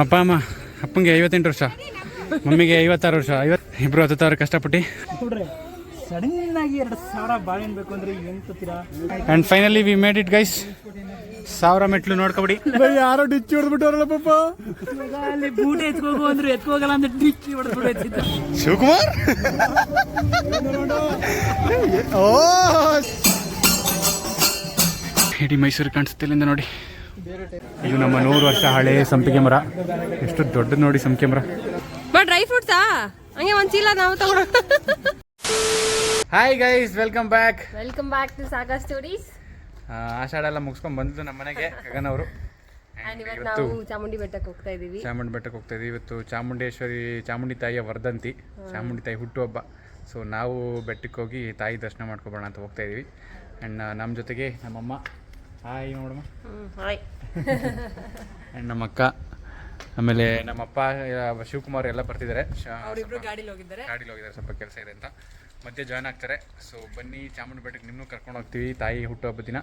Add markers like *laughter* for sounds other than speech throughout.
ಅಪ್ಪ ಅಮ್ಮ ಅಪ್ಪಂಗೆ ಐವತ್ತೆಂಟು ವರ್ಷ. ಮಮ್ಮಿಗೆ ಐವತ್ತಾರು ವರ್ಷ. ಐವತ್ತು ಇಬ್ಬರು ಹತ್ತಾರು ಕಷ್ಟಪಟ್ಟು. ಎರಡು ಸಾವಿರ ಬಾಳೆಹಣ್ಣು ಬೇಕು ಅಂದ್ರೆ ಎಂತೀರಾ and finally we made it guys ಸಾವಿರ ಮೆಟ್ಲು ನೋಡ್ಕೊಬಿಡಿ. ಯಾರೋ ಡಿಚ್ಚಿ ಹೊಡೆದ್ಬಿಟ್ಟವ್ರಲ್ಲ ಪಾಪ. ಅಲ್ಲಿ ಬೂಟ್ ಎತ್ಕೋಗು ಅಂದ್ರೆ ಎತ್ಕೋಗಲ್ಲ ಅಂದ್ರೆ ಡಿಚ್ಚಿ ಹೊಡೆದ್ಬಿಟ್ಟು ಶಿವಕುಮಾರ್? ಓ ಇಡೀ ಮೈಸೂರು ಕಾಣಿಸ್ತಿಲ್ಲಿಂದ ನೋಡಿ. ಇದು ನಮ್ಮ ನೂರು ವರ್ಷ ಹಳೆ ಸಂಪಿಗೆ ಮರ. ಎಷ್ಟು ದೊಡ್ಡ ನೋಡಿ ಸಂಪಿಗೆ ಮರ. ಬಾ ಡ್ರೈ ಫ್ರೂಟ್ಸಾ ಹಂಗೆ ಒಂದ್ ಚೀಲ ನಾವು ತಗೊಳ್ಳೋ hi guys welcome back welcome back to saga stories Ashada ಎಲ್ಲ ಮುಗಿಸ್ಕೊಂಡ್ ಬಂದಿದ್ದು ನಮ್ಮ ಮನೆಗೆ ಗಗನ್ ಅವರು. ಇವತ್ತು ನಾವು ಚಾಮುಂಡಿ ಬೆಟ್ಟಕ್ಕೆ ಹೋಗ್ತಾ ಇದೀವಿ. ಚಾಮುಂಡಿ ಬೆಟ್ಟಕ್ಕೆ ಹೋಗ್ತಾ ಇದೀವಿ. ಇವತ್ತು ಚಾಮುಂಡೇಶ್ವರಿ ಚಾಮುಂಡಿ ತಾಯಿಯ ವರ್ಧಂತಿ ಚಾಮುಂಡಿ ತಾಯಿ ಹುಟ್ಟುಹಬ್ಬ ಸೊ ನಾವು ಬೆಟ್ಟಕ್ಕೆ ಹೋಗಿ ತಾಯಿ ದರ್ಶನ ಮಾಡ್ಕೊಬೋಣ ಅಂತ ಹೋಗ್ತಾ ಇದೀವಿ. ಆ್ಯಂಡ್ ನಮ್ಮ ಜೊತೆಗೆ ನಮ್ಮಮ್ಮ ಹಾಯ್ ನೋಡಮ್ಮ. ಹಾಯ್. ಆ್ಯಂಡ್ *laughs* ನಮ್ಮ ಅಕ್ಕ ಆಮೇಲೆ ನಮ್ಮಪ್ಪ ಶಿವಕುಮಾರ್ ಎಲ್ಲ ಬರ್ತಿದ್ದಾರೆ. ಅವರಿಬ್ರು ಗಾಡಿಲಿ ಹೋಗಿದ್ದಾರೆ. ಗಾಡಿಲಿ ಹೋಗಿದ್ದಾರೆ ಸ್ವಲ್ಪ ಕೆಲಸ ಇದೆ ಅಂತ. ಮಧ್ಯೆ ಜಾಯ್ನ್ ಆಗ್ತಾರೆ. ಸೊ ಬನ್ನಿ ಚಾಮುಂಡಿ ಬೆಟ್ಟಕ್ಕೆ ನಿಮ್ಮನ್ನು ಕರ್ಕೊಂಡು ಹೋಗ್ತೀವಿ ತಾಯಿ ಹುಟ್ಟುಹಬ್ಬ ದಿನ.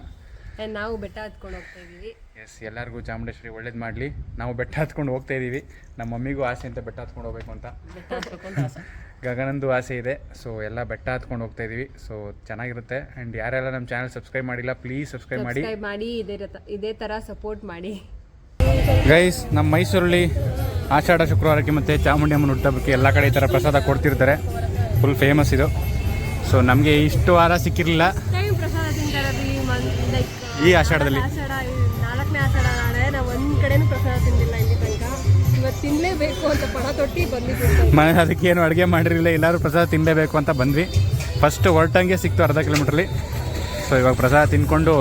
ನಾವು ಬೆಟ್ಟ ಹತ್ಕೊಂಡು ಹೋಗ್ತಾ ಇದೀವಿ ಎಸ್ ಎಲ್ಲರಿಗೂ ಚಾಮುಂಡೇಶ್ವರಿ ಒಳ್ಳೇದು ಮಾಡಲಿ. ನಾವು ಬೆಟ್ಟ ಹತ್ಕೊಂಡು ಹೋಗ್ತಾ ಇದ್ದೀವಿ. ನಮ್ಮ ಮಮ್ಮಿಗೂ ಆಸೆ ಅಂತ ಬೆಟ್ಟ ಹತ್ಕೊಂಡು ಹೋಗ್ಬೇಕು ಅಂತ. ಬೆಟ್ಟ ಹತ್ಬೇಕು ಅಂತ ಆಸೆ. *laughs* ಗಗನಂದು ಆಸೆ ಇದೆ. ಸೊ ಎಲ್ಲ ಬೆಟ್ಟ ಹತ್ಕೊಂಡು ಹೋಗ್ತಾ ಇದ್ದೀವಿ. ಸೊ ಚೆನ್ನಾಗಿರುತ್ತೆ. ಆ್ಯಂಡ್ ಯಾರೆಲ್ಲ ನಮ್ಮ ಚಾನಲ್ ಸಬ್ಸ್ಕ್ರೈಬ್ ಮಾಡಿಲ್ಲ ಪ್ಲೀಸ್ ಸಬ್ಸ್ಕ್ರೈಬ್ ಮಾಡಿ. ಸಬ್ಸ್ಕ್ರೈಬ್ ಮಾಡಿ ಇದೇ ರತ- ಇದೇ ತರ ಸಪೋರ್ಟ್ ಮಾಡಿ. ಗೈಸ್ ನಮ್ಮ ಮೈಸೂರಲ್ಲಿ ಆಷಾಢ ಶುಕ್ರವಾರಕ್ಕೆ ಮತ್ತು ಚಾಮುಂಡಿ ಅಮ್ಮನ ಹುಟ್ಟಹಬ್ಬಕ್ಕೆ ಎಲ್ಲ ಕಡೆ ಈ ಥರ ಪ್ರಸಾದ ಕೊಡ್ತಿರ್ತಾರೆ. ಫುಲ್ ಫೇಮಸ್ ಇದು. ಸೊ ನಮಗೆ ಇಷ್ಟು ವಾರ ಸಿಕ್ಕಿರಲಿಲ್ಲ. ಈ ಆಷಾಢದಲ್ಲಿ? ಆಷಾಢ ನಾಲ್ಕನೇ ಆಷಾಢ ನಾಳೆ ನಾವು ಒಂದ್ ಕಡೆನೂ ಪ್ರಸಾದ ತಿಂದಿಲ್ಲ ಇಲ್ಲಿ ತನಕ. ಇವತ್ತು ತಿನ್ಲೇಬೇಕು ಅಂತ ಪಣ ತೊಟ್ಟಿ ಬಂದಿದ್ದೀವಿ ಮನೆ ಅದಕ್ಕೆ ಏನು ಅಡುಗೆ ಮಾಡಿರಲಿಲ್ಲ ಎಲ್ಲರೂ ಪ್ರಸಾದ ತಿನ್ನಲೇಬೇಕು ಅಂತ ಬಂದ್ವಿ. ಫಸ್ಟ್ ಹೊರಟಂಗೆ ಸಿಕ್ತು ಅರ್ಧ ಕಿಲೋಮೀಟ್ರಲ್ಲಿ ಸೊ ಇವಾಗ ಪ್ರಸಾದ ತಿನ್ಕೊಂಡು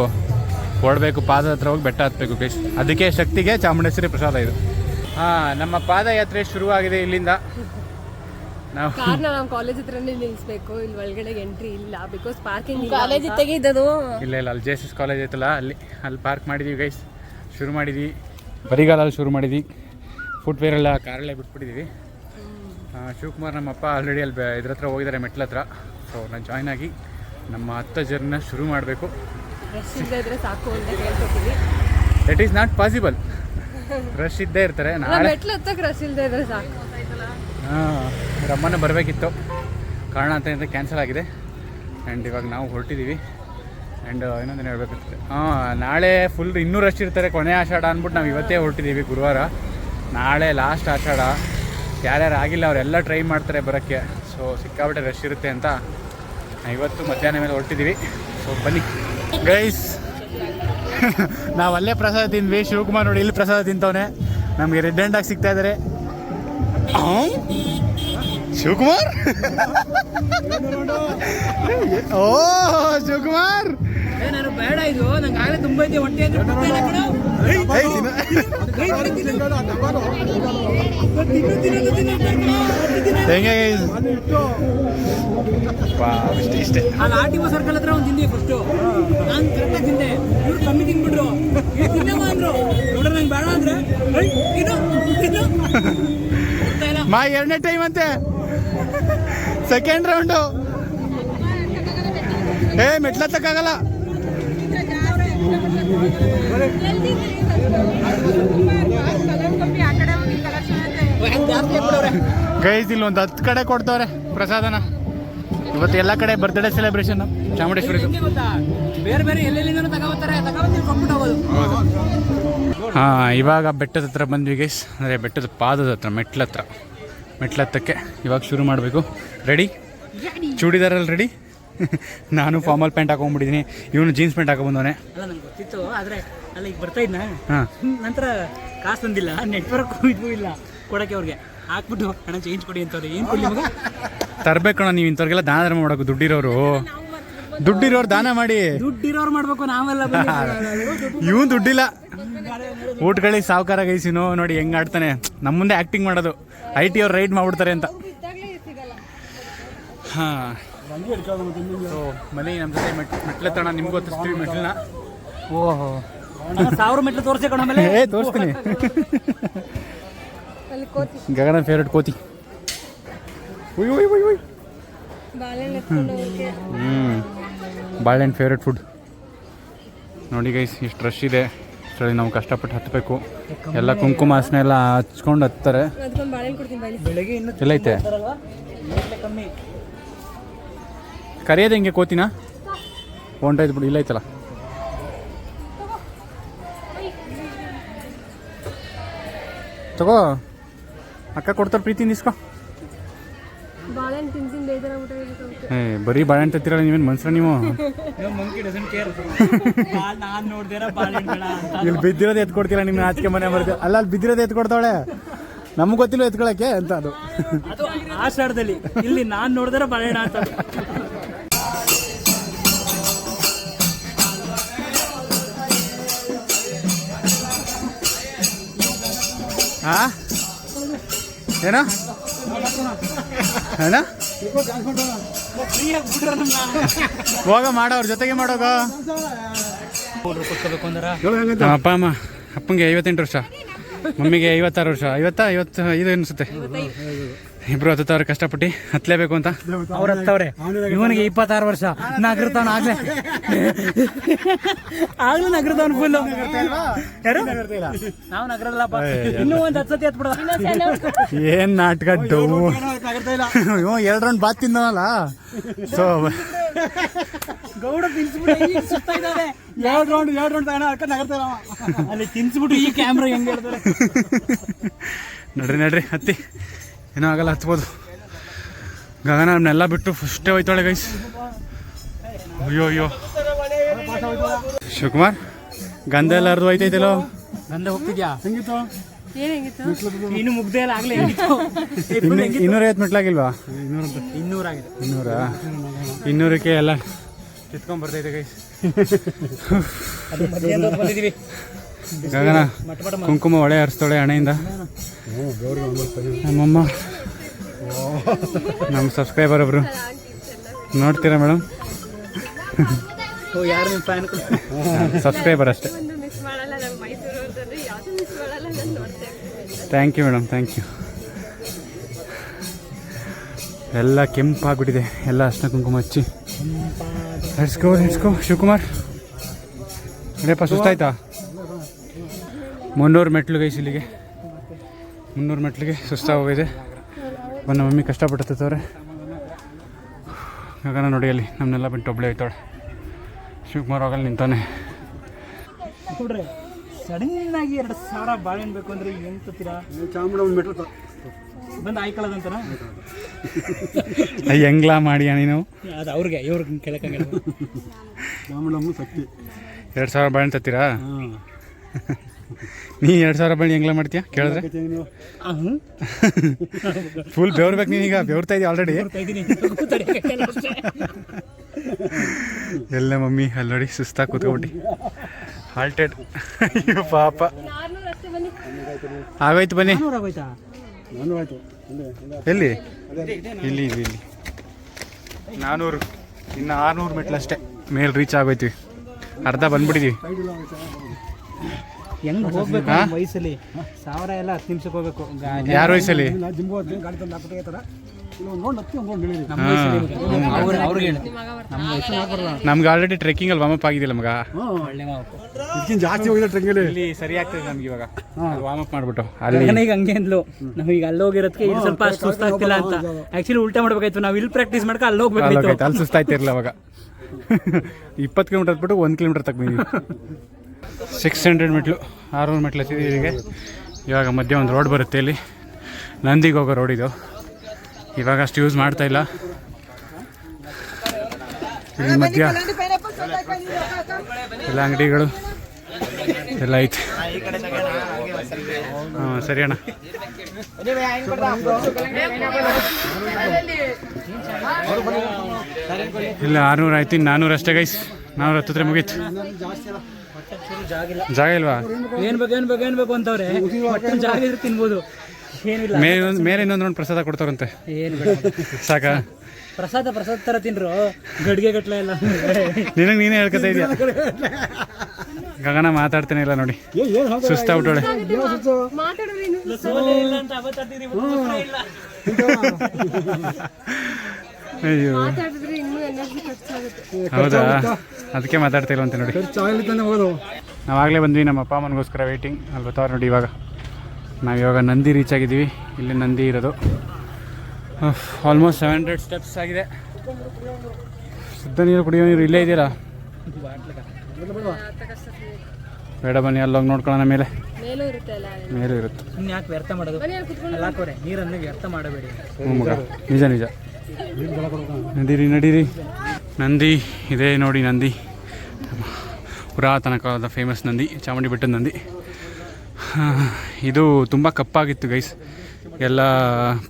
ಹೊರಡಬೇಕು ಪಾದ ಹತ್ರ ಹೋಗಿ ಬೆಟ್ಟ ಹತ್ತಬೇಕು ಗೈಸ್ ಅದಕ್ಕೆ ಶಕ್ತಿಗೆ ಚಾಮುಂಡೇಶ್ವರಿ ಪ್ರಸಾದ ಇದು. ಹಾಂ ನಮ್ಮ ಪಾದಯಾತ್ರೆ ಶುರುವಾಗಿದೆ ಇಲ್ಲಿಂದ. ಕಾರ್ನ ನಾವು ಕಾಲೇಜ್ ಹತ್ರನೇ ನಿಲ್ಲಿಸ್ಬೇಕು ಇಲ್ಲಿ ಒಳಗಡೆ ಎಂಟ್ರಿ ಇಲ್ಲ. ಬಿಕಾಸ್ ಪಾರ್ಕಿಂಗ್ ಕಾಲೇಜ್ ತೆಗಿದ್ದದು ಇಲ್ಲ ಇಲ್ಲ. ಅಲ್ಲಿ ಜೆ ಎಸ್ ಎಸ್ ಕಾಲೇಜ್ ಐತಲ್ಲ ಅಲ್ಲಿ ಅಲ್ಲಿ ಪಾರ್ಕ್ ಮಾಡಿದ್ದೀವಿ ಗೈಸ್ ಶುರು ಮಾಡಿದ್ವಿ. ಬರಿಗಾಲಲ್ಲಿ ಶುರು ಮಾಡಿದ್ವಿ. ಫುಟ್ವೇರ್ ಎಲ್ಲ ಕಾರಲ್ಲೇ ಬಿಟ್ಬಿಟ್ಟಿದ್ದೀವಿ ಶಿವಕುಮಾರ್ ನಮ್ಮ ಅಪ್ಪ ಆಲ್ರೆಡಿ ಅಲ್ಲಿ ಇದ್ರ ಹತ್ರ ಹೋಗಿದ್ದಾರೆ ಮೆಟ್ಲ ಹತ್ರ. ಸೊ ನಾನು ಜಾಯ್ನ್ ಆಗಿ ನಮ್ಮ ಹತ್ತ ಜರ್ನ ಶುರು ಮಾಡಬೇಕು. ರಶ್ ಇಲ್ಲದೆ ಇದ್ರೆ ಸಾಕು ಅಂತ ಹೇಳ್ಕೊತೀವಿ that is not possible rush ಇದ್ದೇ ಇರ್ತಾರೆ. ನಾಳೆ ಮೆಟ್ಲು ಹತ್ತಕ್ಕೆ ರಶ್ ಇಲ್ಲದೆ ಇದ್ರೆ ಸಾಕು. ಹಾಂ. ರಮ್ಮನ ಬರಬೇಕಿತ್ತು. ಕಾರಣ ಅಂತ ಏನಂದರೆ ಕ್ಯಾನ್ಸಲ್ ಆಗಿದೆ. ಆ್ಯಂಡ್ ಇವಾಗ ನಾವು ಹೊರಟಿದ್ದೀವಿ. ಆ್ಯಂಡ್ ಇನ್ನೊಂದೇನು ಹೇಳ್ಬೇಕಿತ್ತು ಹಾಂ ನಾಳೆ ಫುಲ್ ಇನ್ನೂ ರಶ್ ಇರ್ತಾರೆ ಕೊನೆ ಆಷಾಢ ಅಂದ್ಬಿಟ್ಟು ನಾವು ಇವತ್ತೇ ಹೊರಟಿದ್ದೀವಿ ಗುರುವಾರ. ನಾಳೆ ಲಾಸ್ಟ್ ಆಷಾಢ. ಯಾರ್ಯಾರು ಆಗಿಲ್ಲ, ಅವರೆಲ್ಲ ಟ್ರೈ ಮಾಡ್ತಾರೆ ಬರೋಕ್ಕೆ. ಸೊ ಸಿಕ್ಕಾಬಿಟ್ಟೆ ರಶ್ ಇರುತ್ತೆ ಅಂತ ಇವತ್ತು ಮಧ್ಯಾಹ್ನ ಮೇಲೆ ಹೊರಟಿದ್ದೀವಿ. ಸೊ ಬನ್ನಿ. ಗೈಸ್ *laughs* ನಾವು ಅಲ್ಲೇ ಪ್ರಸಾದ ತಿಂದ್ವಿ. ಶಿವಕುಮಾರ್ ನೋಡಿ ಇಲ್ಲಿ ಪ್ರಸಾದ ತಿಂತವನೆ. ನಮಗೆ ರೆಡ್ ಹ್ಯಾಂಡಾಗಿ ಸಿಗ್ತಾ ಇದ್ದಾರೆ ಶಿವಕುಮಾರ್? ಓ ಶಿವಕುಮಾರ್? ನಾನು ಬೇಡ ಇದು ನಂಗೆ ಆಗಲೇ ತುಂಬ ಹೊಟ್ಟೆ. ಹೆಂಗೆ? ಇಷ್ಟೇ ಇಷ್ಟೇ. ಅಲ್ಲಿ ಆರ್ ಟಿ ಒ ಸರ್ಕಲ್ ಹತ್ರ ಒಂದು ತಿಂದೆ ಫಸ್ಟು ನಾನು ಕರೆಕ್ಟಾಗಿ ತಿಂದೆ. ಇವ್ರು ಕಮ್ಮಿ ಅಂದ್ರು. ನೋಡ್ರೆ ನಂಗೆ ಬೇಡ ಅಂದ್ರೆ ಇದು *laughs* ಮಾ ಎರಡನೇ ಟೈಮ್ ಅಂತೆ. ಸೆಕೆಂಡ್ ರೌಂಡು ಏ ಮೆಟ್ಲತ್ತಕ್ಕಾಗಲ್ಲ ತಕ್ಕಾಗಲ್ಲ. ಗೈಸ್ ಇಲ್ಲಿ ಒಂದು ಹತ್ತು ಕಡೆ ಕೊಡ್ತವ್ರೆ ಪ್ರಸಾದನ. ಇವತ್ತು ಎಲ್ಲ ಕಡೆ ಬರ್ತ್ಡೇ ಸೆಲೆಬ್ರೇಷನ್ ಚಾಮುಂಡೇಶ್ವರಿ ಹಾಂ, ಇವಾಗ ಬೆಟ್ಟದ ಹತ್ರ ಬಂದ್ವಿ ಗೈಸ್ ಅಂದರೆ ಬೆಟ್ಟದ ಪಾದದ ಹತ್ರ, ಮೆಟ್ಲ ಹತ್ರ. ಮೆಟ್ಲ ಹತ್ತಕ್ಕೆ ಇವಾಗ ಶುರು ಮಾಡಬೇಕು. ರೆಡಿ ಚೂಡಿದಾರಲ್ಲಿ ರೆಡಿ *laughs* ನಾನು ಫಾರ್ಮಲ್ ಪ್ಯಾಂಟ್ ಹಾಕೊಂಡ್ಬಿಟ್ಟಿದ್ದೀನಿ ಇವನು ಜೀನ್ಸ್ ಪ್ಯಾಂಟ್ ಹಾಕೊಂಡ್ಬಂದವನೆ. ಅಲ್ಲ ನಂಗೆ ಗೊತ್ತಿತ್ತು ಆದರೆ ಅಲ್ಲ ಈಗ ಬರ್ತಾ ಇದ್ನ? ಹಾಂ. ನಂತರ ಕಾಸು ತಂದಿಲ್ಲ ನೆಟ್ವರ್ಕ್ ಇದು ಇಲ್ಲ. ಕೊಡೋಕ್ಕೆ ಅವ್ರಿಗೆ. ಹಾಕ್ಬಿಟ್ಟು ಹಣ ಚೇಂಜ್ ಕೊಡಿ ಅಂತವ್ರೆ. ಏನು ಕೊಡಿ ಮಗ? ತರ್ಬೇಕು ಕಣ ನೀವು ಇಂಥವ್ರಿಗೆಲ್ಲ ದಾನ ಧರ್ಮ ಮಾಡೋಕೆ ದುಡ್ಡಿರೋರು. ದುಡ್ಡಿರೋರು ದಾನ ಮಾಡಿ. ದುಡ್ಡಿರೋರು ಮಾಡ್ಬೇಕು ನಾವೆಲ್ಲ *laughs* ಇವನು ದುಡ್ಡಿಲ್ಲ. ಊಟಗಳಿಗೆ ಸಾವುಕಾರ ಗೈಸಿನ ನೋಡಿ ಹೆಂಗ್ ಆಡ್ತಾನೆ. ನಮ್ಮ ಮುಂದೆ ಆಕ್ಟಿಂಗ್ ಮಾಡೋದು. ಐ ಟಿ ಅವ್ರು ರೈಡ್ ಮಾಡ್ಬಿಡ್ತಾರೆ ಅಂತ. ಹಾಂ. ಸೊ ಮನೆ ನಮ್ಮ ಜೊತೆ ಮೆಟ್ ಮೆಟ್ಲೆತ್ತಣ ನಿಮ್ಗೆ ಹತ್ತಿಸ್ತೀವಿ ಮೆಟ್ಲನ್ನ ಓಹೋ. ಸಾವಿರ ಮೆಟ್ಲು ತೋರಿಸಿ ಕಣ ಆಮೇಲೆ. ಏ ತೋರಿಸ್ತೀನಿ. ಅಲ್ಲಿ ಕೋತಿ. ಗಗನ ಫೇವ್ರೆಟ್ ಕೋತಿ. ಉಯ್ ಹ್ಞೂ ಬಾಳೆಹಣ್ಣು ಫೇವ್ರೆಟ್ ಫುಡ್ ನೋಡಿ ಗೈಸ್ ಇಷ್ಟು ರಶ್ ಇದೆ. ಅಷ್ಟರಲ್ಲಿ ನಾವು ಕಷ್ಟಪಟ್ಟು ಹತ್ತಬೇಕು. ಎಲ್ಲ ಕುಂಕುಮ ಹಸನೆ ಎಲ್ಲ ಹಚ್ಕೊಂಡು ಹತ್ತಾರೆ. ಎಲ್ಲೈತೆ ಕರೆಯೋದು ಹೆಂಗೆ ಕೋತಿನ? ಹೊಂಟಾಯ್ತು ಬಿಡು ಇಲ್ಲೈತಲ್ಲ ತಗೋ. ಅಕ್ಕ ಕೊಡ್ತಾರೆ ಪ್ರೀತಿ ಇಸ್ಕೋ ಬಾಳೆಹಣ್ಣು ತಿಂದು ತಿಂದು ಬೇಜಾರಾಗ್ಬಿಟ್ಟು ಏ ಬರೀ ಬಾಳೆಹಣ್ಣು ತತ್ತಿರಲ್ಲ ನೀವೇನು ಮನ್ಸ್ರ ನೀವು? ನಾನು ನೋಡ್ದಿರ ಇಲ್ಲಿ ಬಿದ್ದಿರೋದು ಎತ್ ಕೊಡ್ತೀರಾ ನಿಮ್ಮ ಆಚೆ ಮನೆ ಬರ್ತೀವಿ ಅಲ್ಲ ಅಲ್ಲಿ ಬಿದ್ದಿರೋದು ಎತ್ ಕೊಡ್ತಾಳೆ ನಮ್ಗೆ ಗೊತ್ತಿಲ್ಲ ಎತ್ಕೊಳಕ್ಕೆ ಅಂತ ಅದು. ಅದು ಆಷಾಢದಲ್ಲಿ. ಇಲ್ಲಿ ನಾನು ನೋಡಿದ್ರೆ ಬಾಳೆಹಣ್ಣು ಅಂತ ಹಾ ಏನ? ನಮ್ಮ ಹೋಗ ಮಾಡೋರ್ ಜೊತೆಗೆ ಮಾಡೋಗ ಅಪ್ಪ, ಅಮ್ಮ, ಅಪ್ಪಂಗೆ ಐವತ್ತೆಂಟು ವರ್ಷ, ಮಮ್ಮಿಗೆ ಐವತ್ತಾರು ವರ್ಷ, ಐವತ್ತಾ, ಐವತ್ತು, ಇದು ಅನಿಸುತ್ತೆ ಇಬ್ರು ಹತ್ತವ್ರೆ ಕಷ್ಟಪಟ್ಟು ಹತ್ಲೇಬೇಕು ಅಂತ. ಅವ್ರ ಹತ್ತವ್ರೆ. ಇವನಿಗೆ ಇಪ್ಪತ್ತಾರು ವರ್ಷ. ನಗರ್ತಾನ ಆಗ್ಲೇ. ಆಗ್ಲೂ ನಗರ್ತಾನ ಫುಲ್ ಯಾರು? ನಾವು ಇನ್ನೂ ಒಂದ್ ಹತ್ಬಿಡ ಏನ್ ನಾಟಕ ಡೌ. ಇವ ಎರಡು ರೌಂಡ್ ಬಾತ್ ತಿಂದವಲ್ಲ ಸೊ ಗೌಡ ಎರಡು ರೌಂಡ್ ಎರಡು ರೌಂಡ್ ಅಕ್ಕ ನಗರ್ತಾರ ಅಲ್ಲಿ ತಿನ್ಸ್ಬಿಟ್ಟು ಈ ಕ್ಯಾಮ್ರಾ ಹೆಂಗ್ ಹೇಳ್ತಾರೆ? ನಡ್ರಿ ನಡ್ರಿ ಹತ್ತಿ. ಏನೂ ಆಗಲ್ಲ ಹತ್ಬೋದು. ಗಗನ ನಮ್ಮನ್ನೆಲ್ಲ ಬಿಟ್ಟು ಫಸ್ಟೇ ಹೋಯ್ತಾಳೆ ಗೈಸ್ ಅಯ್ಯೋ ಅಯ್ಯೋ. ಶಿವಕುಮಾರ್ ಗಂಧ ಎಲ್ಲ ಹರಿದು ಹೋಯ್ತೈತಲ್ಲೋ ಗಂಧ ಹೋಗ್ತಿದ್ಯಾ? ಹೆಂಗಿತ್ತು? ಏನು ಹೆಂಗಿತ್ತು? ಇನ್ನು ಮುಗ್ದೆ ಇಲ್ಲ ಆಗ್ಲೇ ಹೆಂಗಿತ್ತು? ಇನ್ನು ಇನ್ನೂರೈವತ್ತು ಮೆಟ್ಲಾಗಿಲ್ವಾ ಇನ್ನೂರ ಆಗಿದೆ. ಇನ್ನೂರ? ಇನ್ನೂರಕ್ಕೆ ಎಲ್ಲ ಕಿತ್ಕೊಂಡ್ ಬರ್ತೈತೆ ಗೈಸ್ ಅದು ಮಧ್ಯಾಹ್ನ ಬಂದಿದೀವಿ ಗಗನ ಕುಂಕುಮ ಒಳೆ ಹರಿಸ್ತಾಳೆ ಹಣೆಯಿಂದ. ನಮ್ಮಮ್ಮ, ನಮ್ಮ ಸಬ್ಸ್ಕ್ರೈಬರ್ ಒಬ್ರು. ನೋಡ್ತೀರಾ ಮೇಡಮ್? ಸಬ್ಸ್ಕ್ರೈಬರ್ ಅಷ್ಟೇ. Thank you madam thank you ಎಲ್ಲ ಕೆಂಪಾಗ್ಬಿಟ್ಟಿದೆ. ಎಲ್ಲ ಅಷ್ಟ ಕುಂಕುಮ ಹಚ್ಚಿ. ಹರ್ಸ್ಕೋ ಲೆಟ್ಸ್ಕೋ ಶಿವಕುಮಾರ್. ಅಡೆಯಪ್ಪ ಸುಸ್ತಾಯ್ತಾ? ಮುನ್ನೂರು ಮೆಟ್ಲು ಗೈಸ್ ಇಲ್ಲಿಗೆ. ಮುನ್ನೂರು ಮೆಟ್ಲಿಗೆ ಸುಸ್ತಾಗೋಗಿದೆ ಬಂದು ನಮ್ಮ ಮಮ್ಮಿ ಕಷ್ಟಪಡ್ತೈತವ್ರೆ ಗಗನ ನೋಡಿ ಅಲ್ಲಿ ನಮ್ಮನ್ನೆಲ್ಲ ಬಿಟ್ಟು ಒಬ್ಳೆ ಆಯ್ತಾಳೆ ಶಿವಕುಮಾರ್ ಹೋಗಲ್ಲಿ ನಿಂತಾನೆ. ನೋಡ್ರಿ ಸಡನ್ ಆಗಿ ಎರಡು ಸಾವಿರ ಬಾಳೆಹಣ್ಣು ಬೇಕು ಅಂದ್ರೆ ಏನು ತತ್ತೀರಾ ಚಾಮುಂಡಿ ಮೆಟ್ಲು ಬಂದು ಅಯ್ಯ ಹೆಂಗ್ಲಾ ಮಾಡಿ ನೀನು ಅದು ಅವ್ರಿಗೆ ಇವ್ರಿಗೆ ಕೇಳಕ್ಕಂಗಿಲ್ಲ. ಚಾಮುಂಡಮ್ಮ ಶಕ್ತಿ ಎರಡು ಸಾವಿರ ಬಾಳೆಹಣ್ಣು ತತ್ತೀರಾ? ಹಾಂ. ನೀ ಎರಡು ಸಾವಿರ ಬಳಿ ಹೆಂಗ್ಲ ಮಾಡ್ತೀಯ? ಕೇಳಿದ್ರೆ? ಫುಲ್ ಬೆವರ್ಬೇಕು ನೀನೀಗ ಬೆವ್ರ್ತಾ ಇದೀಯ ಆಲ್ರೆಡಿ. ಎಲ್ಲ ಮಮ್ಮಿ ಅಲ್ಲಿ ನೋಡಿ ಸುಸ್ತಾಗಿ ಕೂತ್ಕೊಬಿಟ್ಟು. ಹಾಲ್ಟೆಡ್ ಅಯ್ಯೋ ಪಾಪ. ಅಷ್ಟೇ ಬನ್ನಿ. ಆಗೋಯ್ತು ಬನ್ನಿ ಎಲ್ಲಿ? ಇಲ್ಲಿ ಇಲ್ಲಿ ಇಲ್ಲಿ. ನಾನ್ನೂರು ಇನ್ನು ಆರ್ನೂರು ಮೆಟ್ಲು ಅಷ್ಟೇ ಮೇಲೆ ರೀಚ್ ಆಗೋಯ್ತೀವಿ ಅರ್ಧ ಬಂದ್ಬಿಟ್ಟಿದ್ದೀವಿ ಹೆಂಗ್ ಹೋಗ್ಬೇಕು ಹಾ? ವಯಸ್ಸಲ್ಲಿ? ಸಾವಿರ ಎಲ್ಲ ಹತ್ತು ನಿಮಿಷಕ್ಕೆ ಹೋಗ್ಬೇಕು. ಗಾ- ಯಾರ ವಯಸ್ಸಲ್ಲಿ? ಅವ್ರು ಅವ್ರಿಗೆ ಹೇಳು. ನಮ್ಗೆ ಆಲ್ರೆಡಿ ಟ್ರೆಕ್ಕಿಂಗ್ ಅಲ್ಲಿ ವಾಮಪ್ ಆಗಿದೆಯಲ್ಲ ಮಗ? ಒಳ್ಳೆ ಮಾವು. ಇದಕ್ಕಿಂತ ಜಾಸ್ತಿ ಹೋಗಿದೆ ಟ್ರೆಂಗಲ್ಲಿ ಇಲ್ಲಿ ಸರಿ ಆಗ್ತದೆ ನಮ್ಗೆ ಇವಾಗ. ವಾಮಪ್ ಮಾಡ್ಬಿಟ್ಟು ಅಲ್ಲಿ ಈಗ ಹಂಗೆ ಅಂದ್ಲು. ನಾವು ಈಗ ಅಲ್ಲಿ ಹೋಗಿರೋದಕ್ಕೆ ಇಲ್ಲಿ ಸ್ವಲ್ಪ ಸುಸ್ತು ಆಗ್ತಿಲ್ಲ ಅಂತ. ಆಕ್ಚುಲಿ ಉಲ್ಟಾ ಮಾಡ್ಬೇಕಾಯ್ತು. ನಾವು ಇಲ್ಲಿ ಪ್ರಾಕ್ಟೀಸ್ ಮಾಡ್ಕೊ ಅಲ್ಲಿ ಹೋಗ್ಬೇಕಾಯ್ತು. ಅಲ್ಲಿ ಸುಸ್ತಾಯ್ತಿರ್ಲಿಲ್ಲ ಅವಾಗ. ಇಪ್ಪತ್ತು ಕಿಲೋಮೀಟರ್ ಬಿಟ್ಟು ಒಂದು ಕಿಲೋಮೀಟರ್ ತಕ್ಕ ಬಂದಿದ್ವಿ. *laughs* ಸಿಕ್ಸ್ ಹಂಡ್ರೆಡ್ ಮೆಟ್ಲು ಆರುನೂರು ಮೆಟ್ಲು ಹತ್ತಿದ್ದೀವಿ ಇಲ್ಲಿಗೆ. ಇವಾಗ ಮಧ್ಯೆ ಒಂದು ರೋಡ್ ಬರುತ್ತೆ ಇಲ್ಲಿ. ನಂದಿಗೆ ಹೋಗೋ ರೋಡ್ ಇದು. ಇವಾಗ ಅಷ್ಟು ಯೂಸ್ ಮಾಡ್ತಾ ಇಲ್ಲ. ಇಲ್ಲಿ ಮಧ್ಯ ಎಲ್ಲ ಅಂಗಡಿಗಳು. ಎಲ್ಲ ಐತೆ. ಹಾಂ ಸರಿ ಅಣ್ಣ. ಇಲ್ಲ ಆರುನೂರು ಆಯ್ತು ಇನ್ನು ನಾನ್ನೂರು ಅಷ್ಟೇ ಗೈಸ್ ನಾನ್ನೂರು ಹತ್ತಿದ್ರೆ ಮುಗೀತು ಜಾಗ ಇಲ್ವಾ? ಏನ್ ಬೇಕು ಏನ್ ಬೇಕು ಏನ್ ಬೇಕು ಅಂತವ್ರೆ. ಜಾಗ ಇದ್ರೆ ತಿನ್ಬೋದು. ಏನಿಲ್ಲ ಮೇಲೆ ಒಂದು ಮೇಲೆ ಇನ್ನೊಂದು ರೌಂಡ್ ಪ್ರಸಾದ ಕೊಡ್ತಾರಂತೆ ಏನು ಸಾಕ? ಪ್ರಸಾದ ಪ್ರಸಾದ ತರ ತಿನ್ರು. ಗಡ್ಗೆ ಗಟ್ಲೆ ಇಲ್ಲ ನಿನಗೆ ನೀನೇ ಹೇಳ್ಕೊತಾ ಇದೀಯ? ಗಗನ ಮಾತಾಡ್ತೇನೆ ಇಲ್ಲ ನೋಡಿ. ಸುಸ್ತ ಬಿಟ್ಟೋಳೆ ಸುಸ್ತಾಗ್ಬಿಟ್ಟೋಳೆ ಅಯ್ಯೋ. ಮಾತಾಡಿದ್ರೆ ಇನ್ನೂ ಎನರ್ಜಿ ಖರ್ಚಾಗುತ್ತೆ. ಹೌದಾ? ಅದಕ್ಕೆ ಮಾತಾಡ್ತಾ ಅಂತ ನೋಡಿ. ನಾವಾಗಲೇ ಬಂದ್ವಿ ನಮ್ಮ ಅಪ್ಪ ಅಮ್ಮನಿಗೋಸ್ಕರ ವೆಯ್ಟಿಂಗ್ ಅಲ್ಲಿ ಬರ್ತಾವ್ರೆ ನೋಡಿ ಇವಾಗ. ನಾವು ಇವಾಗ ನಂದಿ ರೀಚ್ ಆಗಿದ್ದೀವಿ. ಇಲ್ಲಿ ನಂದಿ ಇರೋದು. ಆಲ್ಮೋಸ್ಟ್ ಸೆವೆನ್ ಹಂಡ್ರೆಡ್ ಸ್ಟೆಪ್ಸ್ ಆಗಿದೆ. ಶುದ್ಧ ನೀರು ಕುಡಿಯೋ ನೀರು ಇಲ್ಲೇ ಇದೆಯಲ್ಲ ಬೇಡ ಬನ್ನಿ ಅಲ್ಲೋಗಿ ನೋಡ್ಕೊಳ್ಳೋಣ ಮೇಲೆ. ಮೇಲೂ ಇರುತ್ತೆ ಯಾಕೆ ವ್ಯರ್ಥ ಮಾಡೋದು? ನೀರನ್ನು ವ್ಯರ್ಥ ಮಾಡಬೇಡಿ. ಮಗ. ನಿಜ ನಿಜ. ನಡೀರಿ ನಡೀರಿ. ನಂದಿ ಇದೇ ನೋಡಿ ನಂದಿ. ಪುರಾತನ ಕಾಲದ ಫೇಮಸ್ ನಂದಿ ಚಾಮುಂಡಿ ಬೆಟ್ಟದ ನಂದಿ. ಇದು ತುಂಬ ಕಪ್ಪಾಗಿತ್ತು ಗೈಸ್ ಎಲ್ಲ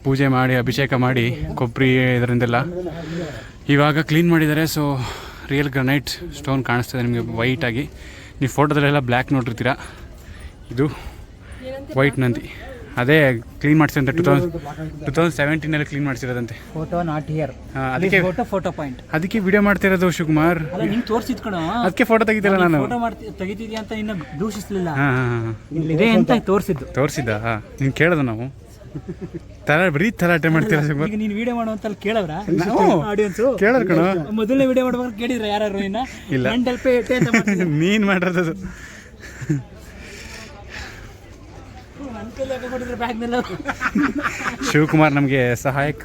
ಪೂಜೆ ಮಾಡಿ ಅಭಿಷೇಕ ಮಾಡಿ ಕೊಬ್ಬರಿ ಇದರಿಂದೆಲ್ಲ. ಇವಾಗ ಕ್ಲೀನ್ ಮಾಡಿದ್ದಾರೆ ಸೊ ರಿಯಲ್ ಗ್ರನೈಟ್ ಸ್ಟೋನ್ ಕಾಣಿಸ್ತದೆ ನಿಮಗೆ ವೈಟಾಗಿ ನೀವು ಫೋಟೋದಲ್ಲೆಲ್ಲ ಬ್ಲ್ಯಾಕ್ ನೋಡಿರ್ತೀರ ಇದು ವೈಟ್ ನಂದಿ. ಅದೇ ಕ್ಲೀನ್ ಮಾಡಿಸಿದಂತೆ ಟೂ ತೌಸಂಡ್ ಟೂ ತೌಸಂಡ್ ಸೆವೆಂಟೀನಲ್ಲಿ ಕ್ಲೀನ್ ಮಾಡಿಸಿರೋದಂತೆ. ಫೋಟೋ ನಾಟ್ ಹಿಯರ್ ಹಾ, ಅದಕ್ಕೆ ಫೋಟೋ ಫೋಟೋ ಪಾಯಿಂಟ್ ಅದಕ್ಕೆ ವಿಡಿಯೋ ಮಾಡ್ತಿರೋದು ಶಿವಕುಮಾರ್. ಅಲ್ಲ ನಿಂಗೆ ತೋರಿಸಿದ್ ಕಣ. ಅದಕ್ಕೆ ಫೋಟೋ ತೆಗಿತಿಲ್ಲ ನಾನು. ಫೋಟೋ ಮಾಡ್ತಿ ತೆಗಿತಿದ್ಯಾ ಅಂತ ಇನ್ನ ದೂಷಿಸ್ಲಿಲ್ಲ. ಹಾಂ ಹಾಂ ಇದೇ ಅಂತ ತೋರಿಸಿದ್ದು. ತೋರಿಸಿದ್ದ ನೀನು ಕೇಳೋದು ನಾವು. ತರ ಬರೀ ತರಾಟೆ ಮಾಡ್ತೀರಾ ಶಿವಕುಮಾರ್? ಈಗ ನೀನು ವಿಡಿಯೋ ಮಾಡು ಅಂತ ಕೇಳವ್ರ? ನಾವು? ಆಡಿಯನ್ಸು ಕೇಳೋರು ಕಣೋ. ಮೊದಲನೇ ವಿಡಿಯೋ ಮಾಡ್ಬೇಕು ಕೇಳಿದ್ರ ಯಾರು ಇನ್ನ? ಇಲ್ಲ. *laughs* ನೀನು ಮಾಡಿರೋದು ನನ್ ಕೈಲಿ ಯಾಕೆ ಕೊಟ್ಟಿದ್ರು ಬ್ಯಾಗ್ನೆಲ್ಲ ಶಿವಕುಮಾರ್ ನಮಗೆ ಸಹಾಯಕ್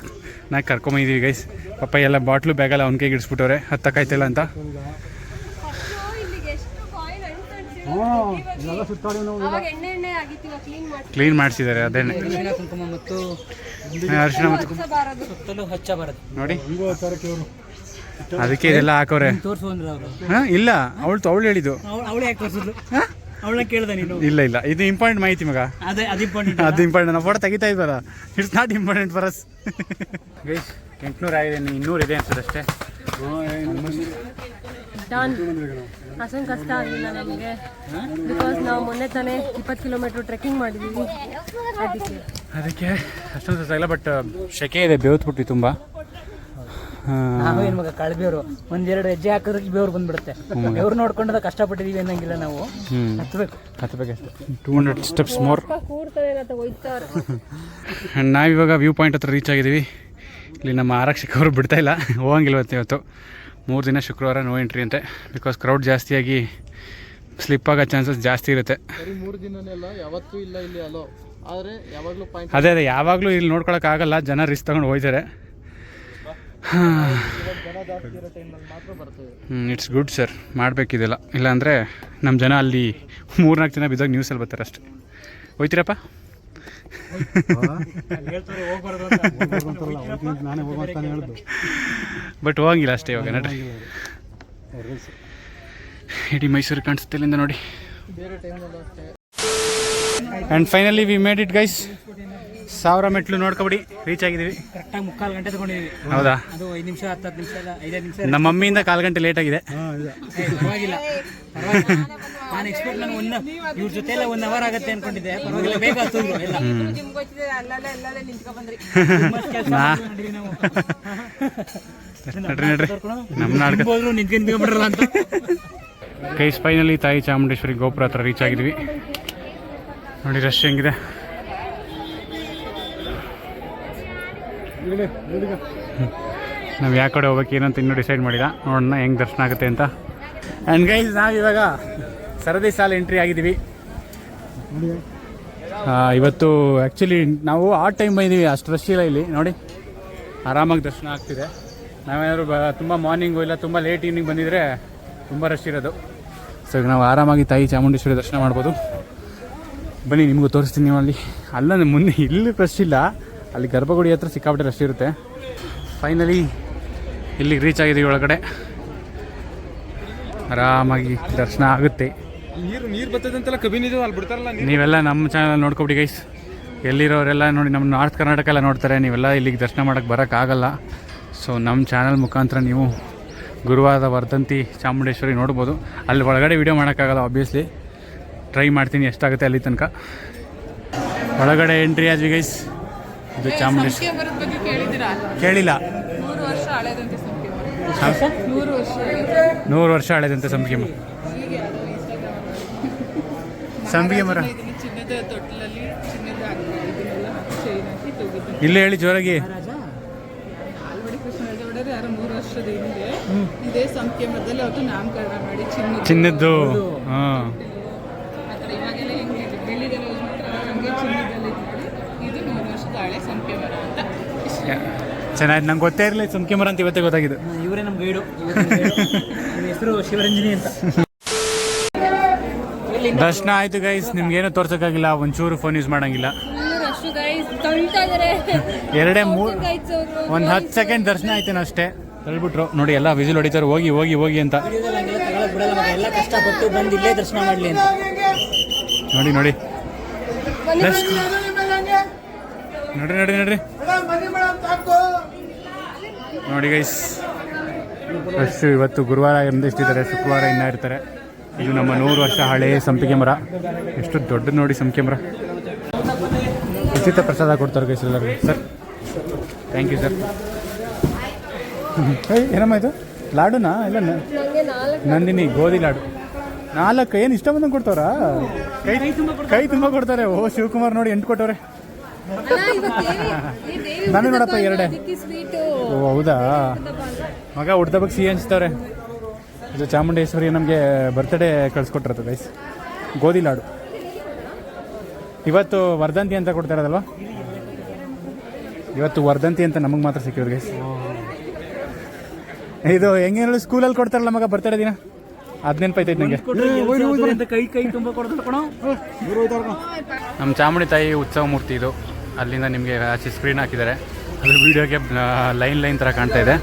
ನಾ ಕರ್ಕೊಂಬಂದಿದ್ದೀವಿ ಗೈಸ್ ಪಾಪ ಎಲ್ಲ ಬಾಟ್ಲು ಬೇಗಲ್ಲ ಅವ್ನ ಕೈಗೆ ಇಡಿಸ್ಬಿಟ್ಟವ್ರೆ. ಹತ್ತಕ್ಕಾಯ್ತಿಲ್ಲ ಅಂತ. ಕ್ಲೀನ್ ಮಾಡಿ ಕ್ಲೀನ್ ಮಾಡಿಸಿದ್ದಾರೆ ಅದೇನೆ ಅರಿಶಿನ ನೋಡಿ. ಅದಕ್ಕೆ ಇದೆಲ್ಲ ಹಾಕೋರೆ. ಇಲ್ಲ. ಅವಳು ಅವಳು ಹೇಳಿದ್ದು. ಅವಳು ಕೇಳ್ದೆ ನೀನು? ಇಲ್ಲ ಇಲ್ಲ. ಇದು ಇಂಪಾರ್ಟೆಂಟ್ ಮಾಹಿತಿ ಮಗ. ಅದೇ ಅದು ಇಂಪಾರ್ಟೆಂಟ್ ಅದು ಇಂಪಾರ್ಟೆಂಟ್ ನಾವು ಫೋಟೋ ತೆಗಿತಾ ಇದ್ದಾರ it's not important for us guys ಎಂಟುನೂರು ಆಗಿದೆ ಇನ್ನು ಇನ್ನೂರು ಇದೆ ಅನ್ಸುತ್ತೆ ಅಷ್ಟೇ. ಡನ್ ಅಷ್ಟೊಂದು ಕಷ್ಟ ಆಗಿಲ್ಲ ನಮಗೆ. ಬಿಕಾಸ್ ನಾವು ಮೊನ್ನೆ ತಾನೇ ಇಪ್ಪತ್ತು ಕಿಲೋಮೀಟ್ರ್ ಟ್ರೆಕ್ಕಿಂಗ್ ಮಾಡಿದ್ದೀವಿ ಅದಕ್ಕೆ ಅದಕ್ಕೆ ಅಷ್ಟೊಂದು ಇಲ್ಲ ಬಟ್ ಶೆಕೆ ಇದೆ ಬೇವತ್ಬಿಟ್ಟು ತುಂಬ. ನಾವು ಏನ್ ಮಗ ಕಳ್ಬೇವ್ರು. ಒಂದೆರಡು ಹೆಜ್ಜೆ ಹಾಕಿದ್ರೆ ಬೇವ್ರು ಬಂದ್ಬಿಡುತ್ತೆ. ಬೇವ್ರು ನೋಡ್ಕೊಂಡದ ಕಷ್ಟಪಟ್ಟಿದೀವಿ ಅನ್ನಂಗಿಲ್ಲ ನಾವು. ಹತ್ತಬೇಕು ಹತ್ಬೇಕು. ಹತ್ತಬೇಕಷ್ಟೆ ಟೂ ಹಂಡ್ರೆಡ್ ಸ್ಟೆಪ್ಸ್ ಮೋರ್ ಕೂಡ್ತಾರೆ ಅಂತ ಹೋಯ್ತಾರೆ. *laughs* ನಾವಿವಾಗ ವ್ಯೂ ಪಾಯಿಂಟ್ ಹತ್ರ ರೀಚ್ ಆಗಿದ್ದೀವಿ. ಇಲ್ಲಿ ನಮ್ಮ ಆರಕ್ಷಕವರು ಬಿಡ್ತಾ ಇಲ್ಲ. ಹೋಗಂಗಿಲ್ಲ ಇವತ್ತು ಇವತ್ತು. ಮೂರು ದಿನ ಶುಕ್ರವಾರ ನೋ ಎಂಟ್ರಿ ಅಂತೆ. ಬಿಕಾಸ್ ಕ್ರೌಡ್ ಜಾಸ್ತಿಯಾಗಿ ಸ್ಲಿಪ್ ಆಗೋ ಚಾನ್ಸಸ್ ಜಾಸ್ತಿ ಇರುತ್ತೆ. ಮೂರು ಯಾವತ್ತೂ ಇಲ್ಲ ಇಲ್ಲಿ ಅಲೋ. ಆದರೆ ಯಾವಾಗಲೂ ಪಾಯಿಂಟ್ ಅದೇ ಅದೇ. ಯಾವಾಗಲೂ ಇಲ್ಲಿ ನೋಡ್ಕೊಳಕ್ಕಾಗಲ್ಲ ಜನ ರಿಸ್ಕ್ ತಗೊಂಡು ಹೋಯ್ತಾರೆ. ಹ್ಞೂ ಇಟ್ಸ್ ಗುಡ್ ಸರ್ ಮಾಡಬೇಕಿದೆಲ್ಲ ಇಲ್ಲಾಂದರೆ ನಮ್ಮ ಜನ ಅಲ್ಲಿ ಮೂರ್ನಾಲ್ಕು ಜನ ಬಿದ್ದಾಗ ನ್ಯೂಸಲ್ಲಿ ಬರ್ತಾರೆ ಅಷ್ಟೇ. ಹೋಯ್ತೀರಪ್ಪ? ಬಟ್ ಹೋಗಂಗಿಲ್ಲ ಅಷ್ಟೇ ಇವಾಗ ನಡ್ರಿ. ಇಡೀ ಮೈಸೂರು ಕಾಣಿಸುತ್ತೆ ಇಲ್ಲಿಂದ ನೋಡಿ. And finally we made it guys ಸಾವಿರ ಮೆಟ್ಲು ನೋಡ್ಕೊಬಿಡಿ ರೀಚ್ ಆಗಿದ್ದೀವಿ. ಕರೆಕ್ಟಾಗಿ ಮುಕ್ಕಾಲು ಗಂಟೆ ತಗೊಂಡಿದೀವಿ. ಹೌದಾ? ಅದು ಐದು ನಿಮಿಷ ಹತ್ತು ಹತ್ತು ನಿಮಿಷ ಅಲ್ಲ ಐದೈದು ನಿಮಿಷ ನಮ್ಮ ಮಮ್ಮಿಯಿಂದ ಕಾಲು ಗಂಟೆ ಲೇಟ್ ಆಗಿದೆ. ಏ, ಪರವಾಗಿಲ್ಲ. ಪರವಾಗಿಲ್ಲ. ನಾನು ಎಕ್ಸ್ಪೆಕ್ಟ್ ನಾನು ಒಂದು ಇವ್ರ ಜೊತೆ ಎಲ್ಲ ಒನ್ ಅವರ್ ಆಗುತ್ತೆ ಅನ್ಕೊಂಡಿದ್ದೆ. ಪರವಾಗಿಲ್ಲ ಬೇಗ ಹತ್ತಿದ್ರು ಎಲ್ಲ. ತುಂಬಾ ಕೆಲ್ಸ ಮಾಡಿದ್ವಿ ನಾವು. ನಡ್ರಿ ನಡ್ರಿ. ನಮ್ಮ ನಾಟಕ ಹೋದ್ರು ನಿಂತ್ಕೊಂಡು ನಿಂತ್ಕೊಂಡ್ಬಿಡ್ರಲ್ಲ ಅಂತ. ಕೈ ಫೈನಲಿ ತಾಯಿ ಚಾಮುಂಡೇಶ್ವರಿ ಗೋಪುರ ಹತ್ರ ರೀಚ್ ಆಗಿದ್ವಿ. ನೋಡಿ ರಶ್ ಹೆಂಗಿದೆ. ನಾವು ಯಾವ ಕಡೆ ಹೋಗ್ಬೇಕು, ಏನಂತ ಇನ್ನೂ ಡಿಸೈಡ್ ಮಾಡಿಲ್ಲ. ನೋಡೋಣ ಹೆಂಗೆ ದರ್ಶನ ಆಗುತ್ತೆ ಅಂತ. ಆ್ಯಂಡ್ ಗೈಸ್ ನಾವು ಇವಾಗ ಸರದಿ ಸಾಲ ಎಂಟ್ರಿ ಆಗಿದ್ದೀವಿ. ಇವತ್ತು ಆ್ಯಕ್ಚುಲಿ ನಾವು ಆ ಟೈಮ್ ಬಂದಿದ್ದೀವಿ ಅಷ್ಟು ರಶ್ ಇಲ್ಲ ಇಲ್ಲಿ. ನೋಡಿ, ಆರಾಮಾಗಿ ದರ್ಶನ ಆಗ್ತಿದೆ. ನಾವೇನಾದ್ರು ಬ, ತುಂಬ ಮಾರ್ನಿಂಗು ಇಲ್ಲ, ತುಂಬ ಲೇಟ್ ಈವ್ನಿಂಗ್ ಬಂದಿದ್ರೆ ತುಂಬ ರಶ್ ಇರೋದು. ಸೊ ಈಗ ನಾವು ಆರಾಮಾಗಿ ತಾಯಿ ಚಾಮುಂಡೇಶ್ವರಿ ದರ್ಶನ ಮಾಡ್ಬೋದು. ಬನ್ನಿ, ನಿಮಗೂ ತೋರಿಸ್ತೀನಿ ನೀವು ಅಲ್ಲಿ ಅಲ್ಲ ಮುಂದೆ ಇಲ್ಲಿ ರಶ್ ಇಲ್ಲ. ಅಲ್ಲಿ ಗರ್ಭಗುಡಿ ಹತ್ರ ಸಿಕ್ಕಾಪಟ್ಟೆ ರಶ್ ಇರುತ್ತೆ. ಫೈನಲಿ ಇಲ್ಲಿಗೆ ರೀಚ್ ಆಗಿದ್ದೀವಿ ಒಳಗಡೆ. ಆರಾಮಾಗಿ ದರ್ಶನ ಆಗುತ್ತೆ. ನೀರು ನೀರು ಬರ್ತದಂತೆಲ್ಲ ಕಬಿನಿದು ಅಲ್ಲಿ ಬಿಡ್ತಾರಲ್ಲ ನೀವೆಲ್ಲ ನಮ್ಮ ಚಾನಲ್ ನೋಡ್ಕೊಬಿಡಿ ಗೈಸ್ ಎಲ್ಲಿರೋರೆಲ್ಲ ನೋಡಿ ನಮ್ಮ ನಾರ್ತ್ ಕರ್ನಾಟಕ ಎಲ್ಲ ನೋಡ್ತಾರೆ ನೀವೆಲ್ಲ ಇಲ್ಲಿಗೆ ದರ್ಶನ ಮಾಡೋಕ್ಕೆ ಬರೋಕ್ಕಾಗಲ್ಲ ಸೊ ನಮ್ಮ ಚಾನಲ್ ಮುಖಾಂತರ ನೀವು ಗುರುವಾರದ ವರ್ಧಂತಿ ಚಾಮುಂಡೇಶ್ವರಿ ನೋಡ್ಬೋದು. ಅಲ್ಲಿ ಒಳಗಡೆ ವೀಡಿಯೋ ಮಾಡೋಕ್ಕಾಗಲ್ಲ ಆಬ್ವಿಯಸ್ಲಿ ಟ್ರೈ ಮಾಡ್ತೀನಿ ಎಷ್ಟಾಗುತ್ತೆ ಅಲ್ಲಿ ತನಕ. ಒಳಗಡೆ ಎಂಟ್ರಿ ಆದ್ವಿ ಗೈಸ್ ಇದು ಚಾಮುಂಡೇಶ್ವರಿ. ಬಗ್ಗೆ ಕೇಳಿದಿರಾ ಕೇಳಿಲ್ಲ. ನೂರು ವರ್ಷ ಹಳೆದಂತೆ ನೂರು ವರ್ಷ ನೂರು ವರ್ಷ ಹಳೆದಂತೆ ಸಂಪಿಗೆ ಮರ ಸಂಪಿಗೆ ಮರ ಇಲ್ಲ ಚಿನ್ನದ ತೊಟ್ಟಿಲಲ್ಲಿ ಚಿನ್ನದ ತೆಗೆದು ಇಲ್ಲೇ ಹೇಳಿ ಜೋರಾಗಿ. ಯಾರೋ ಮೂರು ವರ್ಷದ ಹಿಂದೆ ಇದೇ ಸಂಖ್ಯೆ ಮರದಲ್ಲಿ ಅವತ್ತು ನಾಮಕರಣ ಮಾಡಿ ಚಿನ್ನದ ಚಿನ್ನದ್ದು. ಹಾಂ. ಸಂಖ್ಯೆ ಮರ ಅಂತ. ಚೆನ್ನಾಗಿ ನಂಗೆ ಗೊತ್ತೇ ಇರಲಿ ಸುಮ್ಕೆ ಮರ ಅಂತ ಇವತ್ತೇ ಗೊತ್ತಾಗಿದೆ. ಇವರೇ ನಮ್ಮ ಗೈಡು ಹೆಸರು ಶಿವರಂಜನಿ ಅಂತ. ದರ್ಶನ ಆಯ್ತು ಗೈಸ್ ನಿಮ್ಗೇನು ತೋರ್ಸೋಕ್ಕಾಗಿಲ್ಲ ಒಂಚೂರು ಫೋನ್ ಯೂಸ್ ಮಾಡಂಗಿಲ್ಲ. ಎರಡೇ ಮೂರು ಒಂದು ಹತ್ತು ಸೆಕೆಂಡ್ ದರ್ಶನ ಆಯ್ತು ಅಷ್ಟೇ. ತಳ್ಬಿಟ್ರು. ನೋಡಿ ಎಲ್ಲ ವಿಸಿಲ್ ಹೊಡಿತಾರೆ ಹೋಗಿ ಹೋಗಿ ಹೋಗಿ ಅಂತ. ಎಲ್ಲ ಕಷ್ಟಪಟ್ಟು ಬಂದು ಇಲ್ಲೇ ದರ್ಶನ ಮಾಡಲಿ ಅಂತ. ನೋಡಿ ನೋಡಿ. ನೋಡ್ರಿ ನೋಡ್ರಿ ನೋಡ್ರಿ. ನೋಡಿ ಗೈಸ್ ಫಸ್ಟ್ ಇವತ್ತು ಗುರುವಾರ ಇಂದ ಇಷ್ಟಿದ್ದಾರೆ ಶುಕ್ರವಾರ ಇನ್ನ ಇರ್ತಾರೆ. ಇದು ನಮ್ಮ ನೂರು ವರ್ಷ ಹಳೆಯ ಸಂಪಿಗೆ ಮರ. ಎಷ್ಟು ದೊಡ್ಡ ನೋಡಿ ಸಂಪಿಗೆ ಮರ. ಉಚಿತ ಪ್ರಸಾದ ಕೊಡ್ತಾರೆ ಗೈಸ್ ಎಲ್ಲರಿಗೂ. ಸರ್ ಥ್ಯಾಂಕ್ ಯು ಸರ್ ಏನಮ್ಮ ಇದು? ಲಾಡುನಾ? ಇಲ್ಲ ನಂದಿನಿ, ಗೋಧಿ ಲಾಡು. ನಾಲ್ಕು, ಏನು ಇಷ್ಟ ಬಂದಂಗೆ ಕೊಡ್ತಾವ್ರಾ? ಕೈ ಕೈ ತುಂಬ ಕೊಡ್ತಾರೆ. ಓ, ಶಿವಕುಮಾರ್ ನೋಡಿ, ಎಂಟು ಕೊಟ್ಟವ್ರೆ. ನಾನು ನೋಡಪ್ಪ ಎರಡೇ. ಓ ಹೌದಾ? ಮಗ ಹುಡ್ದಬ್ಬಕ್ಕೆ ಸಿಹಿ ಹಂಚ್ತವ್ರೆ. ಇದು ಚಾಮುಂಡೇಶ್ವರಿ ನಮಗೆ ಬರ್ತ್ಡೇ ಕಳ್ಸಿಕೊಟ್ಟಿರುತ್ತೆ ಗೈಸ್ ಗೋಧಿ ಲಾಡು. ಇವತ್ತು ವರ್ಧಂತಿ ಅಂತ ಕೊಡ್ತಾ ಇರೋದಲ್ವಾ ಇವತ್ತು ವರ್ಧಂತಿ ಅಂತ ನಮಗೆ ಮಾತ್ರ ಸಿಕ್ಕಿರೋದು ಗೈಸ್ ಇದು ಹೆಂಗೆ ಹೇಳಿ ಸ್ಕೂಲಲ್ಲಿ ಕೊಡ್ತಾರಲ್ಲ ಮಗ ಬರ್ತಡೇ ದಿನ? ಅದು ನೆನಪೈತೈತೆ ನನಗೆ ಅಂತ ಕೈ ಕೈ ತುಂಬ ಕೊಡೋದು ಕಣೋ. ನಮ್ಮ ಚಾಮುಂಡಿ ತಾಯಿ ಉತ್ಸವ ಮೂರ್ತಿ ಇದು. ಅಲ್ಲಿಂದ ನಿಮಗೆ ಆಚೆ ಸ್ಕ್ರೀನ್ ಹಾಕಿದ್ದಾರೆ. ಅದು ವೀಡಿಯೋಗೆ ಲೈನ್ ಲೈನ್ ಥರ ಕಾಣ್ತಾ ಇದೆ.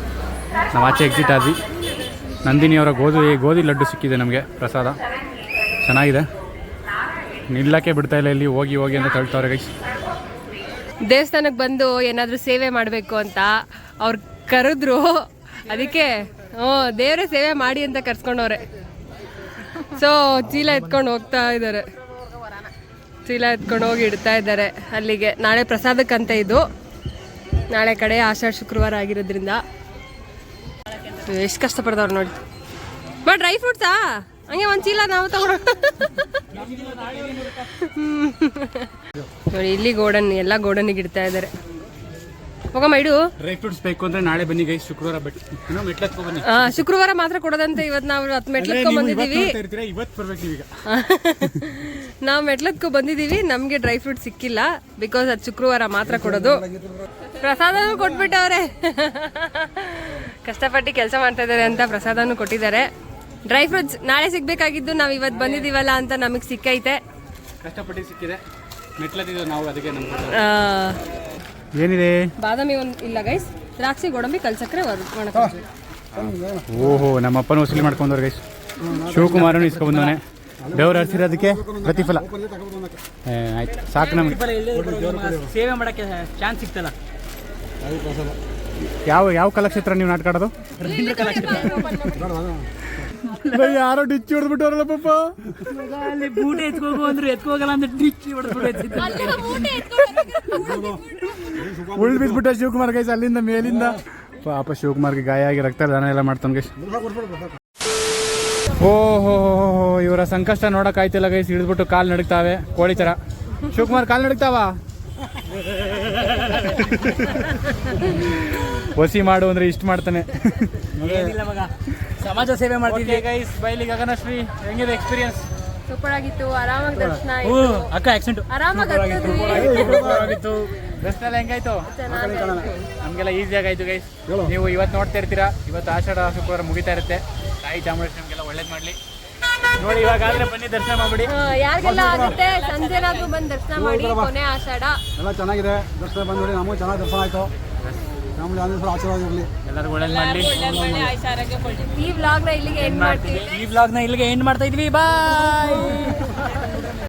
ನಾವು ಆಚೆ ಎಕ್ಸಿಟ್ ಆದ್ವಿ. ನಂದಿನಿಯವರ ಗೋಧಿ ಗೋಧಿ ಲಡ್ಡು ಸಿಕ್ಕಿದೆ ನಮಗೆ, ಪ್ರಸಾದ. ಚೆನ್ನಾಗಿದೆ. ನಿಲ್ಲಕ್ಕೆ ಬಿಡ್ತಾ ಇಲ್ಲ ಇಲ್ಲಿ, ಹೋಗಿ ಹೋಗಿ ಅಂತ ತಳ್ತವ್ರೆ ಗೈಸ್ ದೇವಸ್ಥಾನಕ್ಕೆ ಬಂದು ಏನಾದರೂ ಸೇವೆ ಮಾಡಬೇಕು ಅಂತ ಅವ್ರು ಕರೆದ್ರು. ಅದಕ್ಕೆ, ಹ್ಞೂ, ದೇವರೇ ಸೇವೆ ಮಾಡಿ ಅಂತ ಕರ್ಸ್ಕೊಂಡವ್ರೆ. ಸೊ ಚೀಲ ಎತ್ಕೊಂಡು ಹೋಗ್ತಾ ಇದ್ದಾರೆ. ಚೀಲ ಎತ್ಕೊಂಡು ಹೋಗಿ ಇಡ್ತಾ ಇದ್ದಾರೆ ಅಲ್ಲಿಗೆ. ನಾಳೆ ಪ್ರಸಾದಕ್ಕಂತ ಇದು. ನಾಳೆ ಕಡೆ ಆಷಾಢ ಶುಕ್ರವಾರ ಆಗಿರೋದ್ರಿಂದ. ಎಷ್ಟು ಕಷ್ಟಪಡ್ದವ್ರು ನೋಡಿ. ಬಟ್ ಡ್ರೈ ಫ್ರೂಟ್ಸಾ ಹಂಗೆ ಒಂದು ಚೀಲ ನಾವು ತಗೊಂಡು ನೋಡಿ, ಇಲ್ಲಿ ಗೋಡನ್, ಎಲ್ಲ ಗೋಡನಿಗೆ ಇಡ್ತಾ ಇದ್ದಾರೆ. ಹೋಗಮ್ಮ ಇಡು ಡ್ರೈ ಫ್ರೂಟ್ಸ್ ಬೇಕು ಅಂದ್ರೆ ನಾಳೆ ಬನ್ನಿ ಗೈ ಶುಕ್ರವಾರ ಬಟ್ ಇನ್ನೂ ಮೆಟ್ಲತ್ಕೊ ಬನ್ನಿ. ಆ, ಶುಕ್ರವಾರ ಮಾತ್ರ ಕೊಡೋದಂತೆ ಇವತ್ತು ನಾವು ಹತ್ತು ಮೆಟ್ಲತ್ಕೊ ಬಂದಿದ್ದೀವಿ. ಇವತ್ತು ಬರ್ಬೇಕು ನೀವೀಗ. *laughs* ನಾವು ಮೆಟ್ಲತ್ಕೊ ಬಂದಿದ್ದೀವಿ. ನಮಗೆ ಡ್ರೈ ಫ್ರೂಟ್ ಸಿಕ್ಕಿಲ್ಲ. ಬಿಕಾಸ್ ಅದು ಶುಕ್ರವಾರ ಮಾತ್ರ ಕೊಡೋದು. ಪ್ರಸಾದನೂ ಕೊಟ್ಬಿಟ್ಟವ್ರೆ. *laughs* ಕಷ್ಟಪಟ್ಟು ಕೆಲಸ ಮಾಡ್ತಾ ಇದ್ದಾರೆ ಅಂತ ಪ್ರಸಾದನೂ ಕೊಟ್ಟಿದ್ದಾರೆ. ಡ್ರೈ ಫ್ರೂಟ್ಸ್ ನಾಳೆ ಸಿಗ್ಬೇಕಾಗಿದ್ದು ನಾವು ಇವತ್ತು ಬಂದಿದ್ದೀವಲ್ಲ ಅಂತ ನಮಗೆ ಸಿಕ್ಕೈತೆ. ಕಷ್ಟಪಟ್ಟು ಸಿಕ್ಕಿದೆ. ಮೆಟ್ಲತ್ತಿದ್ದು ನಾವು ಅದಕ್ಕೆ ನಮ್ಮ ಆ, ಏನಿದೆ? ಬಾದಾಮಿ ಒಂದು ಇಲ್ಲ ಗೈಸ್ ದ್ರಾಕ್ಷಿ ಗೋಡಂಬಿ ಕಲ್ಸಕ್ರೆ ಓಹೋ ನಮ್ಮ ಅಪ್ಪನ ವಸೂಲಿ ಮಾಡ್ಕೊಂಡವ್ರು ಗೈಸ್ ಶಿವಕುಮಾರನು ಇಸ್ಕೊಂಡ್ಬಂದವನೆ. ದೇವ್ರು ಹರಿಸಿರೋದಕ್ಕೆ ಪ್ರತಿಫಲ. ಆಯ್ತು. ಸಾಕು ನಮಗೆ. ಸೇವೆ ಮಾಡಕ್ಕೆ ಚಾನ್ಸ್ ಸಿಗ್ತಲ್ಲ. ಯಾವ ಯಾವ ಕಲಾಕ್ಷೇತ್ರ ನೀವು ನಾಟಕ ಆಡೋದು? ಯಾರೋ ಡಿಚ್ಚಿ ಹೊಡೆದ್ಬಿಟ್ಟವ್ರಲ್ಲ ಪಾಪ. ಅಲ್ಲಿ ಬೂಟೆ ಎತ್ಕೋಗು ಅಂದ್ರೆ ಎತ್ಕೋಗಲ್ಲ ಅಂದ್ರೆ ಡಿಚ್ಚಿ ಹೊಡೆದ್ಬಿಟ್ಟು ಬಿದ್ಬಿಟ್ಟ ಶಿವಕುಮಾರ್ ಗೈಸ್ ಅಲ್ಲಿಂದ ಮೇಲಿಂದ. ಪಾಪ ಶಿವಕುಮಾರ್ಗೆ ಗಾಯ ಆಗಿ ರಕ್ತ ದಾನ ಎಲ್ಲ ಮಾಡ್ತಾನೆ ಗೈಸ್. ಓಹೋ ಇವರ ಸಂಕಷ್ಟ ನೋಡಕ್ ಆಯ್ತಿಲ್ಲ ಗೈಸ್ ಹಿಡಿದ್ಬಿಟ್ಟು ಕಾಲ್ ನಡುಕ್ತಾವೆ. ಕೋಳಿ ತರ. ಶಿವಕುಮಾರ್ ಕಾಲ್ ನಡುಕ್ತಾವ? ಒಸಿ ಮಾಡು ಅಂದ್ರೆ ಇಷ್ಟು ಮಾಡ್ತಾನೆ. ಸಮಾಜ ಸೇವೆ ಮಾಡ್ತಿದ್ದೆ ಗೈಸ್ ಬೈಲಿ ಗಗನಶ್ರೀ ಹೆಂಗಿದೆ ಎಕ್ಸ್ಪೀರಿಯನ್ಸ್ ಸೂಪರ್ ಆಗಿತ್ತು ಆರಾಮಾಗಿ ದರ್ಶನ ಆಯ್ತು. ಅಕ್ಕ ಆಕ್ಸಿಡೆಂಟ್ ಆರಾಮಾಗಿ ಹತ್ತಿದ್ವಿ. ಆಗಿತ್ತು ದರ್ಶನ ಎಲ್ಲ ಹೆಂಗಾಯ್ತು. ನಮಗೆಲ್ಲ ಈಸಿಯಾಗಿ ಆಯ್ತು ಗೈಸ್ ನೀವು ಇವತ್ತು ನೋಡ್ತಾ ಇರ್ತೀರಾ? ಇವತ್ತು ಆಷಾಢ ಶುಕ್ರವಾರ ಮುಗಿತಾ ಇರುತ್ತೆ. ತಾಯಿ ಚಾಮುಂಡೇಶ್ವರಿ ನಮಗೆಲ್ಲ ಒಳ್ಳೇದು ಮಾಡ್ಲಿ. ನೋಡಿ ಇವಾಗ ಆದ್ರೆ ಬನ್ನಿ ದರ್ಶನ ಮಾಡ್ಬಿಡಿ. ಯಾರಿಗೆಲ್ಲ ಆಗುತ್ತೆ ಸಂಜೆನಾದ್ರೂ ಬಂದು ದರ್ಶನ ಮಾಡಿ ಕೊನೆ ಆಷಾಢ. ಎಲ್ಲ ಚೆನ್ನಾಗಿದೆ. ದರ್ಶನ ಬಂದ್ಬಿಡಿ ನಮಗೂ ಚೆನ್ನಾಗಿ ದರ್ಶನ ಆಯಿತು. ನಮ್ಗೆ ಎಲ್ಲರಿಗೂ ಒಳ್ಳೇದು ಮಾಡಲಿ ಈ ವ್ಲಾಗ್ನ ಇಲ್ಲಿಗೆ ಎಂಡ್ ಮಾಡ್ತೀವಿ. ಈ ವ್ಲಾಗ್ನ ಇಲ್ಲಿಗೆ ಎಂಡ್ ಮಾಡ್ತಾ ಇದ್ವಿ. ಬಾಯ್ *laughs*